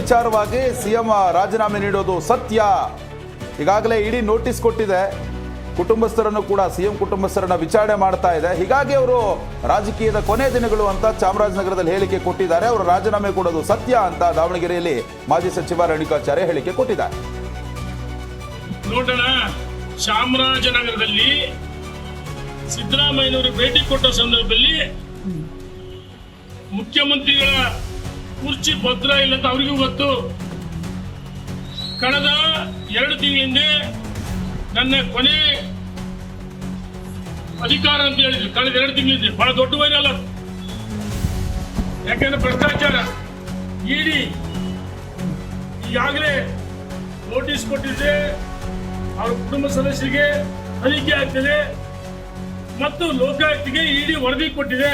ವಿಚಾರವಾಗಿ ಸಿಎಂ ರಾಜೀನಾಮೆ ನೀಡೋದು ಸತ್ಯ. ಈಗಾಗಲೇ ಇಡೀ ನೋಟಿಸ್ ಕೊಟ್ಟಿದೆ. ಕುಟುಂಬಸ್ಥರನ್ನು ಕೂಡ ಸಿಎಂ ಕುಟುಂಬಸ್ಥರನ್ನ ವಿಚಾರಣೆ ಮಾಡ್ತಾ ಇದೆ. ಹೀಗಾಗಿ ಅವರು ರಾಜಕೀಯದ ಕೊನೆ ದಿನಗಳು ಅಂತ ಚಾಮರಾಜನಗರದಲ್ಲಿ ಹೇಳಿಕೆ ಕೊಟ್ಟಿದ್ದಾರೆ. ಅವರು ರಾಜೀನಾಮೆ ಕೊಡೋದು ಸತ್ಯ ಅಂತ ದಾವಣಗೆರೆಯಲ್ಲಿ ಮಾಜಿ ಸಚಿವ ರೇಣುಕಾಚಾರ್ಯ ಹೇಳಿಕೆ ಕೊಟ್ಟಿದ್ದಾರೆ. ನೋಡೋಣ. ಚಾಮರಾಜನಗರದಲ್ಲಿ ಸಿದ್ದರಾಮಯ್ಯನವರು ಭೇಟಿ ಕೊಟ್ಟ ಸಂದರ್ಭದಲ್ಲಿ ಮುಖ್ಯಮಂತ್ರಿಗಳ ಕುರ್ಚಿ ಭದ್ರ ಇಲ್ಲ ಅಂತ ಅವರಿಗೂ ಗೊತ್ತು. ಕಳೆದ ಎರಡು ತಿಂಗಳ ಹಿಂದೆ ನನ್ನ ಕೊನೆ ಅಧಿಕಾರ ಅಂತ ಹೇಳಿದ್ರು. ಕಳೆದ ಎರಡು ತಿಂಗಳಿಂದ. ಬಹಳ ದೊಡ್ಡ ವೈರಲ್ ಅದು. ಯಾಕಂದ್ರೆ ಭ್ರಷ್ಟಾಚಾರ. ಇಡಿ. ಈಗಾಗಲೇ ನೋಟಿಸ್ ಕೊಟ್ಟಿದೆ ಅವ್ರ ಕುಟುಂಬ ಸದಸ್ಯರಿಗೆ ತನಿಖೆ ಆಗ್ತಿದೆ. ಮತ್ತು ಲೋಕಾಯುಕ್ತಿಗೆ ಇಡಿ ವರದಿ ಕೊಟ್ಟಿದೆ.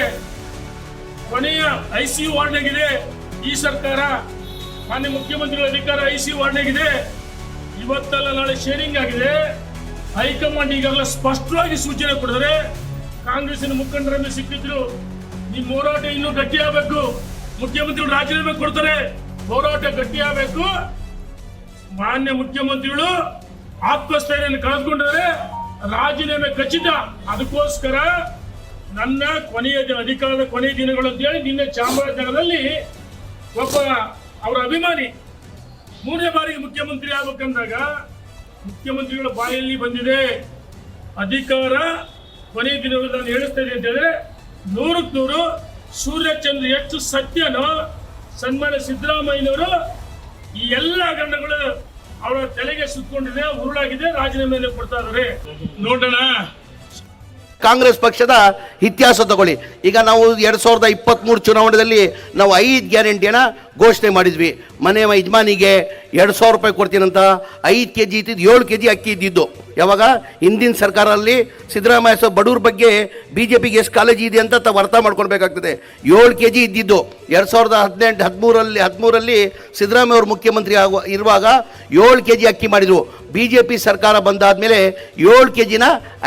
ಕೊನೆಯ ಐ ಸಿ ವಾರ್ಡ್ನಾಗಿದೆ ಈ ಸರ್ಕಾರ ಮಾನ್ಯ ಮುಖ್ಯಮಂತ್ರಿಗಳ ಅಧಿಕಾರ ಐ ಸಿ ವಾರ್ಡ್ನಾಗಿದೆ. ಇವತ್ತೆಲ್ಲ ನಾಳೆ ಶೇರಿಂಗ್ ಆಗಿದೆ. ಹೈಕಮಾಂಡ್ ಈಗಾಗಲೇ ಸ್ಪಷ್ಟವಾಗಿ ಸೂಚನೆ ಕೊಡಿದ್ರೆ ಕಾಂಗ್ರೆಸ್ಸಿನ ಮುಖಂಡರನ್ನು ಸಿಕ್ಕಿದ್ರು. ನಿಮ್ಮ ಹೋರಾಟ ಇನ್ನೂ ಗಟ್ಟಿ ಆಗಬೇಕು. ಮುಖ್ಯಮಂತ್ರಿಗಳು ರಾಜೀನಾಮೆ ಕೊಡ್ತಾರೆ. ಹೋರಾಟ ಗಟ್ಟಿ ಆಗಬೇಕು. ಮಾನ್ಯ ಮುಖ್ಯಮಂತ್ರಿಗಳು ಆತ್ಮಸ್ಥೈರ್ಯ ಕಳೆದುಕೊಂಡ್ರೆ ರಾಜೀನಾಮೆ ಖಚಿತ. ಅದಕ್ಕೋಸ್ಕರ ನನ್ನ ಕೊನೆಯ ದಿನ, ಅಧಿಕಾರದ ಕೊನೆಯ ದಿನಗಳು ಅಂತೇಳಿ ನಿನ್ನೆ ಚಾಮರಾಜನಗರದಲ್ಲಿ ಒಬ್ಬ ಅವರ ಅಭಿಮಾನಿ. ಮೂರನೇ ಬಾರಿಗೆ ಮುಖ್ಯಮಂತ್ರಿ ಆಗ್ಬೇಕಂದಾಗ ಮುಖ್ಯಮಂತ್ರಿಗಳ ಬಾಯಲ್ಲಿ ಬಂದಿದೆ ಅಧಿಕಾರ. ಕೊನೆಯ ದಿನಗಳು ನಾನು ಹೇಳುತ್ತೇನೆ ಅಂತ ಹೇಳಿದ್ರೆ ನೂರಕ್ಕೆ ನೂರು ಸೂರ್ಯಚಂದ್ರ ಎಷ್ಟು ಸತ್ಯನೋ ಸನ್ಮಾನ್ಯ ಸಿದ್ದರಾಮಯ್ಯನವರು ಈ ಎಲ್ಲ ಗಂಡಗಳು ಅವರ ತಲೆಗೆ ಸುತ್ತಕೊಂಡಿದೆ, ಉರುಳಾಗಿದೆ ರಾಜೀನಾಮೆ ಕೊಡ್ತಾ ಇದ್ದಾರೆ. ನೋಡೋಣ. ಕಾಂಗ್ರೆಸ್ ಪಕ್ಷದ ಇತಿಹಾಸ ತಗೊಳ್ಳಿ. ಈಗ ನಾವು ಎರಡು ಸಾವಿರದ ಇಪ್ಪತ್ತ್ಮೂರು ಚುನಾವಣೆಯಲ್ಲಿ ನಾವು ಐದು ಗ್ಯಾರಂಟಿಯನ್ನು ಘೋಷಣೆ ಮಾಡಿದ್ವಿ. ಮನೆ ಯಜಮಾನಿಗೆ ಎರಡು ಸಾವಿರ ರೂಪಾಯಿ ಕೊಡ್ತೀನಂತ ಐದು ಕೆ ಜಿ ಇದ್ದಿದ್ದು ಏಳು ಕೆ ಜಿ ಅಕ್ಕಿ ಇದ್ದಿದ್ದು. ಯಾವಾಗ ಹಿಂದಿನ ಸರ್ಕಾರದಲ್ಲಿ ಸಿದ್ದರಾಮಯ್ಯ ಸಾಹೇಬ್ ಬಡವ್ರ ಬಗ್ಗೆ ಬಿ ಜೆ ಪಿಗೆ ಎಷ್ಟು ಕಾಲೇಜ್ ಇದೆ ಅಂತ ತಾವು ಅರ್ಥ ಮಾಡ್ಕೊಳ್ಬೇಕಾಗ್ತದೆ. ಏಳು ಕೆ ಜಿ ಇದ್ದಿದ್ದು, ಎರಡು ಸಾವಿರದ ಹದಿನೆಂಟು ಹದಿಮೂರಲ್ಲಿ ಹದಿಮೂರಲ್ಲಿ ಸಿದ್ದರಾಮಯ್ಯ ಅವರು ಮುಖ್ಯಮಂತ್ರಿ ಆಗುವ, ಇರುವಾಗ ಏಳು ಕೆ ಜಿ ಅಕ್ಕಿ ಮಾಡಿದರು. ಬಿ ಜೆ ಪಿ ಸರ್ಕಾರ ಬಂದಾದಮೇಲೆ ಏಳು ಕೆ ಜಿನ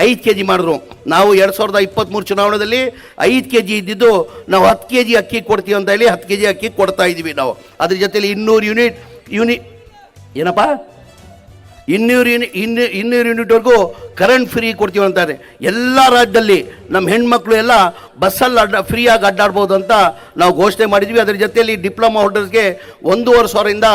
ಐದು ಕೆ ಜಿ ಮಾಡಿದ್ರು. ನಾವು ಎರಡು ಸಾವಿರದ ಇಪ್ಪತ್ತ್ಮೂರು ಚುನಾವಣೆಯಲ್ಲಿ ಐದು ಕೆ ಜಿ ಇದ್ದಿದ್ದು, ನಾವು ಹತ್ತು ಕೆ ಜಿ ಅಕ್ಕಿ ಕೊಡ್ತೀವಿ ಅಂತ ಹೇಳಿ ಹತ್ತು ಕೆ ಜಿ ಅಕ್ಕಿ ಕೊಡ್ತಾ ಇದ್ದೀವಿ ನಾವು. ಅದ್ರ ಜೊತೆಲಿ ಇನ್ನೂರು ಯೂನಿಟ್ ಯೂನಿಟ್ ಏನಪ್ಪ? ಇನ್ನೂರು ಯೂನಿ ಇನ್ನು ಇನ್ನೂರು ಯೂನಿಟ್ವರೆಗೂ ಕರೆಂಟ್ ಫ್ರೀ ಕೊಡ್ತೀವಿ ಅಂತಾರೆ ಎಲ್ಲ ರಾಜ್ಯದಲ್ಲಿ ನಮ್ಮ ಹೆಣ್ಮಕ್ಳು ಎಲ್ಲ ಬಸ್ಸಲ್ಲಿ ಅಡ್ಡ ಫ್ರೀಯಾಗಿ ಅಡ್ಡಾಡ್ಬೋದು ಅಂತ ನಾವು ಘೋಷಣೆ ಮಾಡಿದ್ವಿ. ಅದರ ಜೊತೆಯಲ್ಲಿ ಡಿಪ್ಲೊಮಾ ಹೋಲ್ಡರ್ಸ್ಗೆ ಒಂದೂವರೆ ಸಾವಿರದಿಂದ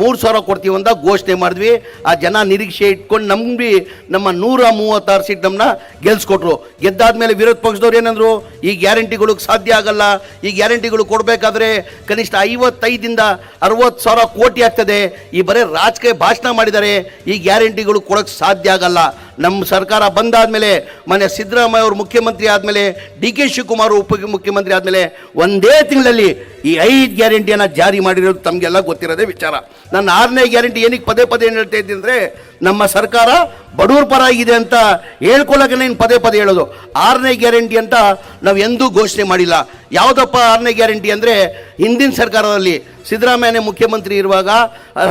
ಮೂರು ಸಾವಿರ ಕೊಡ್ತೀವಿ ಅಂತ ಘೋಷಣೆ ಮಾಡಿದ್ವಿ. ಆ ಜನ ನಿರೀಕ್ಷೆ ಇಟ್ಕೊಂಡು ನಂಬಿ ನಮ್ಮ ನೂರ ಮೂವತ್ತಾರು ಸೀಟ್ ನಮ್ಮನ್ನ ಗೆಲ್ಸ್ಕೊಟ್ರು. ಗೆದ್ದಾದ್ಮೇಲೆ ವಿರೋಧ ಪಕ್ಷದವ್ರು ಏನಂದ್ರು, ಈ ಗ್ಯಾರಂಟಿಗಳಿಗೆ ಸಾಧ್ಯ ಆಗಲ್ಲ. ಈ ಗ್ಯಾರಂಟಿಗಳು ಕೊಡಬೇಕಾದ್ರೆ ಕನಿಷ್ಠ ಐವತ್ತೈದಿಂದ ಅರವತ್ತು ಸಾವಿರ ಕೋಟಿ ಆಗ್ತದೆ. ಈ ಬರೀ ರಾಜಕೀಯ ಭಾಷಣ ಮಾಡಿದ್ದಾರೆ. ಈ ಗ್ಯಾರಂಟಿಗಳು ಕೊಡೋಕ್ಕೆ ಸಾಧ್ಯ ಆಗಲ್ಲ. ನಮ್ಮ ಸರ್ಕಾರ ಬಂದಾದ ಮೇಲೆ ಮನೆ ಸಿದ್ದರಾಮಯ್ಯ ಅವರು ಮುಖ್ಯಮಂತ್ರಿ ಆದಮೇಲೆ, ಡಿ ಕೆ ಶಿವಕುಮಾರ್ ಉಪ ಮುಖ್ಯಮಂತ್ರಿ ಆದಮೇಲೆ ಒಂದೇ ತಿಂಗಳಲ್ಲಿ ಈ ಐದು ಗ್ಯಾರಂಟಿಯನ್ನು ಜಾರಿ ಮಾಡಿರೋದು ತಮಗೆಲ್ಲ ಗೊತ್ತಿರೋದೇ ವಿಚಾರ. ನನ್ನ ಆರನೇ ಗ್ಯಾರಂಟಿ ಏನಕ್ಕೆ ಪದೇ ಪದೇ ಏನು ಹೇಳ್ತಾ ಇದ್ದೀನಿ ನಮ್ಮ ಸರ್ಕಾರ ಬಡವ್ರ ಪರ ಇದೆ ಅಂತ ಹೇಳ್ಕೊಳ್ಳೋಕೆ ನೀನು ಪದೇ ಪದೇ ಹೇಳೋದು. ಆರನೇ ಗ್ಯಾರಂಟಿ ಅಂತ ನಾವು ಎಂದೂ ಘೋಷಣೆ ಮಾಡಿಲ್ಲ. ಯಾವುದಪ್ಪ ಆರನೇ ಗ್ಯಾರಂಟಿ ಅಂದರೆ ಹಿಂದಿನ ಸರ್ಕಾರದಲ್ಲಿ ಸಿದ್ದರಾಮಯ್ಯನೇ ಮುಖ್ಯಮಂತ್ರಿ ಇರುವಾಗ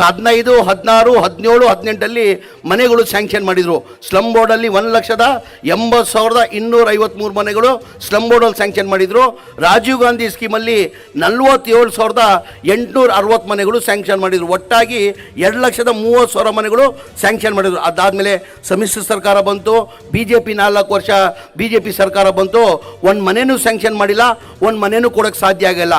ಹದಿನೈದು, ಹದಿನಾರು, ಹದಿನೇಳು, ಹದಿನೆಂಟಲ್ಲಿ ಮನೆಗಳು ಸ್ಯಾಂಕ್ಷನ್ ಮಾಡಿದರು. ಸ್ಲಮ್ ಬೋರ್ಡಲ್ಲಿ ಒಂದು ಲಕ್ಷದ ಎಂಬತ್ತು ಸಾವಿರದ ಇನ್ನೂರ ಐವತ್ತ್ಮೂರು ಮನೆಗಳು ಸ್ಲಮ್ ಬೋರ್ಡಲ್ಲಿ ಸ್ಯಾಂಕ್ಷನ್ ಮಾಡಿದರು. ರಾಜೀವ್ ಗಾಂಧಿ ಸ್ಕೀಮಲ್ಲಿ ನಲ್ವತ್ತೇಳು ಸಾವಿರದ ಎಂಟುನೂರ ಅರವತ್ತು ಮನೆಗಳು ಸ್ಯಾಂಕ್ಷನ್ ಮಾಡಿದರು. ಒಟ್ಟಾಗಿ ಎರಡು ಲಕ್ಷದ ಮೂವತ್ತು ಸಾವಿರ ಮನೆಗಳು ಸ್ಯಾಂಕ್ಷನ್ ಮಾಡಿದರು. ಅದಾದಮೇಲೆ ಸಮ್ಮಿಶ್ರ ಸರ್ಕಾರ ಬಂತು ಬಿ ಜೆ ಪಿ ನಾಲ್ಕು ವರ್ಷ ಬಿ ಜೆ ಪಿ ಸರ್ಕಾರ ಬಂತು. ಒಂದು ಮನೆಯೂ ಸ್ಯಾಂಕ್ಷನ್ ಮಾಡಿಲ್ಲ, ಒಂದು ಮನೆಯೂ ಕೊಡೋಕ್ಕೆ ಸಾಧ್ಯ ಆಗಿಲ್ಲ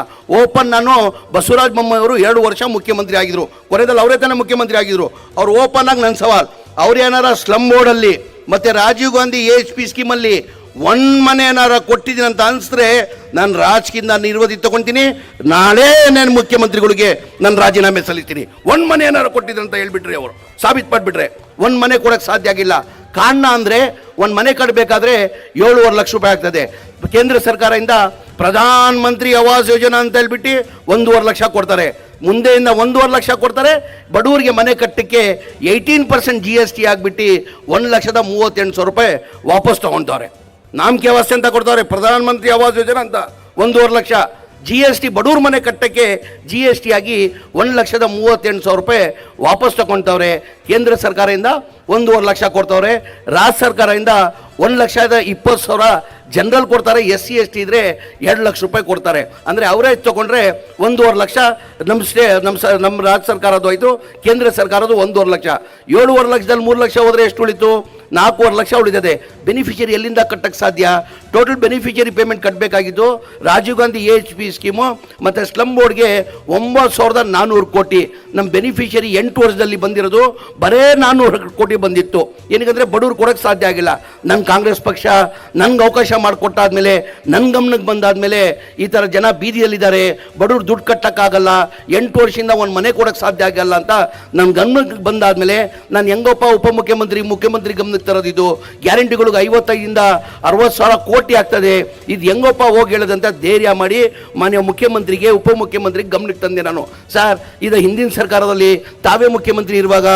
ಓಪನ್ ನಾನು ಬಸವರಾಜ ಬೊಮ್ಮಾಯಿಯವರು ಎರಡು ವರ್ಷ ಮುಖ್ಯಮಂತ್ರಿ ಆಗಿದ್ರು. ಕೊನೆಯಲ್ಲಿ ಅವರೇ ತಾನೇ ಮುಖ್ಯಮಂತ್ರಿ ಆಗಿದ್ರು. ಅವ್ರು ಓಪನ್ ಆಗಿ ನನ್ನ ಸವಾಲ್. ಅವ್ರು ಏನಾರ ಸ್ಲಮ್ ಬೋರ್ಡಲ್ಲಿ ಮತ್ತು Rajiv Gandhi A H P ಸ್ಕೀಮಲ್ಲಿ one ಮನೆ ಏನಾರ ಕೊಟ್ಟಿದ್ದೀನಿ ಅಂತ ಅನಿಸಿದ್ರೆ ನಾನು ರಾಜಕೀಯ ನಿರ್ವಧಿ ತಗೊತೀನಿ. ನಾಳೆ ನಾನು ಮುಖ್ಯಮಂತ್ರಿಗಳಿಗೆ ನಾನು ರಾಜೀನಾಮೆ ಸಲ್ಲಿಸ್ತೀನಿ. ಒನ್ ಮನೆ ಏನಾರು ಕೊಟ್ಟಿದ್ರು ಅಂತ ಹೇಳ್ಬಿಟ್ರಿ ಅವರು. ಸಾಬೀತು ಮಾಡಿಬಿಟ್ರೆ. ಒಂದು ಮನೆ ಕೊಡೋಕೆ ಸಾಧ್ಯ ಆಗಿಲ್ಲ. ಕಾರಣ ಅಂದರೆ ಒಂದು ಮನೆ ಕಟ್ಟಬೇಕಾದ್ರೆ ಏಳುವರೆ ಲಕ್ಷ ರೂಪಾಯಿ ಆಗ್ತದೆ. ಕೇಂದ್ರ ಸರ್ಕಾರದಿಂದ ಪ್ರಧಾನ ಮಂತ್ರಿ ಆವಾಸ್ ಯೋಜನಾ ಅಂತ ಹೇಳ್ಬಿಟ್ಟು ಒಂದೂವರೆ ಲಕ್ಷ ಕೊಡ್ತಾರೆ. ಮುಂದೆಯಿಂದ ಒಂದೂವರೆ ಲಕ್ಷ ಕೊಡ್ತಾರೆ. ಬಡವರಿಗೆ ಮನೆ ಕಟ್ಟಕ್ಕೆ eighteen percent G S T ಆಗಿಬಿಟ್ಟು ಒಂದು ಲಕ್ಷದ ಮೂವತ್ತೆಂಟು ಸಾವಿರ ರೂಪಾಯಿ ವಾಪಸ್ ತೊಗೊಳ್ತಾರೆ ನಾಮಕೆ ವ್ಯವಸ್ಥೆ ಅಂತ ಕೊಡ್ತಾರೆ ಪ್ರಧಾನ ಮಂತ್ರಿ ಆವಾಸ್ ಯೋಜನಾ ಅಂತ. ಒಂದೂವರೆ ಲಕ್ಷ. ಜಿ ಎಸ್ ಟಿ ಬಡವ್ರ ಮನೆ ಕಟ್ಟಕ್ಕೆ ಜಿ ಎಸ್ ಟಿ ಆಗಿ ಒಂದು ಲಕ್ಷದ ಮೂವತ್ತೆಂಟು ಸಾವಿರ ರೂಪಾಯಿ ವಾಪಸ್ ತಗೊಳ್ತವ್ರೆ ಕೇಂದ್ರ ಸರ್ಕಾರದಿಂದ ಒಂದೂವರೆ ಲಕ್ಷ ಕೊಡ್ತವ್ರೆ. ರಾಜ್ಯ ಸರ್ಕಾರದಿಂದ ಒಂದು ಲಕ್ಷದ ಇಪ್ಪತ್ತು ಸಾವಿರ ಜನರಲ್ ಕೊಡ್ತಾರೆ, ಎಸ್ ಸಿ, ಎಸ್ ಟಿ ಇದ್ರೆ ಎರಡು ಲಕ್ಷ ರೂಪಾಯಿ ಕೊಡ್ತಾರೆ. ಅಂದರೆ ಅವರೇ ತೊಗೊಂಡ್ರೆ ಒಂದೂವರೆ ಲಕ್ಷ ನಮ್ಮ ಸ್ಟೇ ನಮ್ಮ ಸ ನಮ್ಮ ರಾಜ್ಯ ಸರ್ಕಾರದ್ದು ಆಯಿತು ಕೇಂದ್ರ ಸರ್ಕಾರದ್ದು ಒಂದೂವರೆ ಲಕ್ಷ. ಏಳುವರೆ ಲಕ್ಷದಲ್ಲಿ ಮೂರು ಲಕ್ಷ ಹೋದರೆ ಎಷ್ಟು ಉಳಿತು? ನಾಲ್ಕೂವರೆ ಲಕ್ಷ ಉಳಿದಿದೆ. ಬೆನಿಫಿಷರಿ ಎಲ್ಲಿಂದ ಕಟ್ಟಕ್ಕೆ ಸಾಧ್ಯ? Total beneficiary payment ಕಟ್ಟಬೇಕಾಗಿದ್ದು Rajiv Gandhi A H P scheme ಮತ್ತು ಸ್ಲಮ್ ಬೋರ್ಡ್ಗೆ ಒಂಬತ್ತು ಸಾವಿರದ ನಾನ್ನೂರು ಕೋಟಿ. ನಮ್ಮ ಬೆನಿಫಿಷರಿ ಎಂಟು ವರ್ಷದಲ್ಲಿ ಬಂದಿರೋದು, ಬರೇ ನಾನ್ನೂರು ಕೋಟಿ ಬಂದಿತ್ತು. ಏನಕ್ಕಂದರೆ ಬಡವ್ರು ಕೊಡೋಕ್ಕೆ ಸಾಧ್ಯ ಆಗಿಲ್ಲ. ನನ್ನ ಕಾಂಗ್ರೆಸ್ ಪಕ್ಷ ನನಗೆ ಅವಕಾಶ ಮಾಡಿಕೊಟ್ಟಾದ್ಮೇಲೆ ನನ್ನ ಗಮನಕ್ಕೆ ಬಂದಾದಮೇಲೆ ಈ ಥರ ಜನ ಬೀದಿಯಲ್ಲಿದ್ದಾರೆ. ಬಡವ್ರು ದುಡ್ಡು ಕಟ್ಟೋಕ್ಕಾಗಲ್ಲ. ಎಂಟು ವರ್ಷದಿಂದ ಒಂದು ಮನೆ ಕೊಡೋಕ್ಕೆ ಸಾಧ್ಯ ಆಗಲ್ಲ ಅಂತ ನನ್ನ ಗಮನಕ್ಕೆ ಬಂದಾದಮೇಲೆ ನಾನು ಹೆಂಗಪ್ಪ ಉಪಮುಖ್ಯಮಂತ್ರಿ, ಮುಖ್ಯಮಂತ್ರಿ ಗಮನಕ್ಕೆ ತರೋದು ಇದು ಗ್ಯಾರಂಟಿಗಳಿಗೆ ಐವತ್ತೈದಿಂದ ಅರವತ್ತು ಸಾವಿರ ಕೋಟಿ ಆಗ್ತದೆ. ಇದು ಹೆಂಗಪ್ಪ ಹೋಗಿ ಹೇಳದಂತ ಧೈರ್ಯ ಮಾಡಿ ಮಾನ್ಯ ಮುಖ್ಯಮಂತ್ರಿಗೆ, ಉಪಮುಖ್ಯಮಂತ್ರಿಗೆ ಗಮನಕ್ಕೆ ತಂದೆ ನಾನು. ಸರ್ ಇದು ಹಿಂದಿನ ಸರ್ಕಾರದಲ್ಲಿ ತಾವೇ ಮುಖ್ಯಮಂತ್ರಿ ಇರುವಾಗ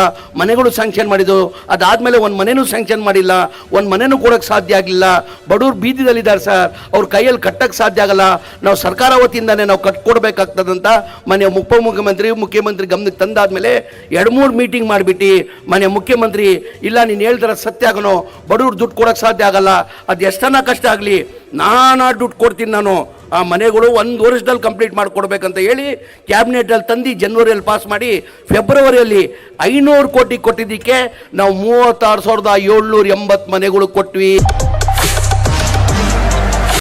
ಮನೆಗಳು ಸ್ಯಾಂಕ್ಷನ್ ಮಾಡಿದ್ದು. ಅದಾದಮೇಲೆ ಒಂದು ಮನೆನೂ ಸ್ಯಾಂಕ್ಷನ್ ಮಾಡಿಲ್ಲ. ಒಂದು ಮನೆನೂ ಕೊಡೋಕ್ಕೆ ಸಾಧ್ಯ ಆಗಿಲ್ಲ ಬಡವ್ರು ಬೀದಿದಲ್ಲಿದ್ದಾರೆ ಸರ್. ಅವ್ರ ಕೈಯಲ್ಲಿ ಕಟ್ಟಕ್ಕೆ ಸಾಧ್ಯ ಆಗಲ್ಲ. ನಾವು ಸರ್ಕಾರ ವತಿಯಿಂದಾನೇ ನಾವು ಕಟ್ಕೊಡ್ಬೇಕಾಗ್ತದಂತ ಮನೆ ಉಪಮುಖ್ಯಮಂತ್ರಿ, ಮುಖ್ಯಮಂತ್ರಿ ಗಮನಕ್ಕೆ ತಂದಾದ್ಮೇಲೆ ಎರಡು ಮೂರು ಮೀಟಿಂಗ್ ಮಾಡಿಬಿಟ್ಟು ಮನೆ ಮುಖ್ಯಮಂತ್ರಿ, ಇಲ್ಲ ನೀನು ಹೇಳ್ತಾರ ಸತ್ಯ ಆಗನೋ? ಬಡವ್ರು ದುಡ್ಡು ಕೊಡೋಕ್ಕೆ ಸಾಧ್ಯ ಆಗಲ್ಲ. ಅದು ಎಷ್ಟನ್ನ ಕಷ್ಟ ಆಗಲಿ, ನಾನು ದುಡ್ಡು ಕೊಡ್ತೀನಿ ನಾನು. ಆ ಮನೆಗಳು ಒಂದು ವರ್ಷದಲ್ಲಿ ಕಂಪ್ಲೀಟ್ ಮಾಡಿಕೊಡ್ಬೇಕಂತ ಹೇಳಿ ಕ್ಯಾಬಿನೆಟಲ್ಲಿ ತಂದು ಜನವರಿಯಲ್ಲಿ ಪಾಸ್ ಮಾಡಿ ಫೆಬ್ರವರಿಯಲ್ಲಿ ಐನೂರು ಕೋಟಿ ಕೊಟ್ಟಿದ್ದಕ್ಕೆ ನಾವು ಮೂವತ್ತಾರು ಸಾವಿರದ ಏಳ್ನೂರ ಎಂಬತ್ತು ಮನೆಗಳು ಕೊಟ್ವಿ.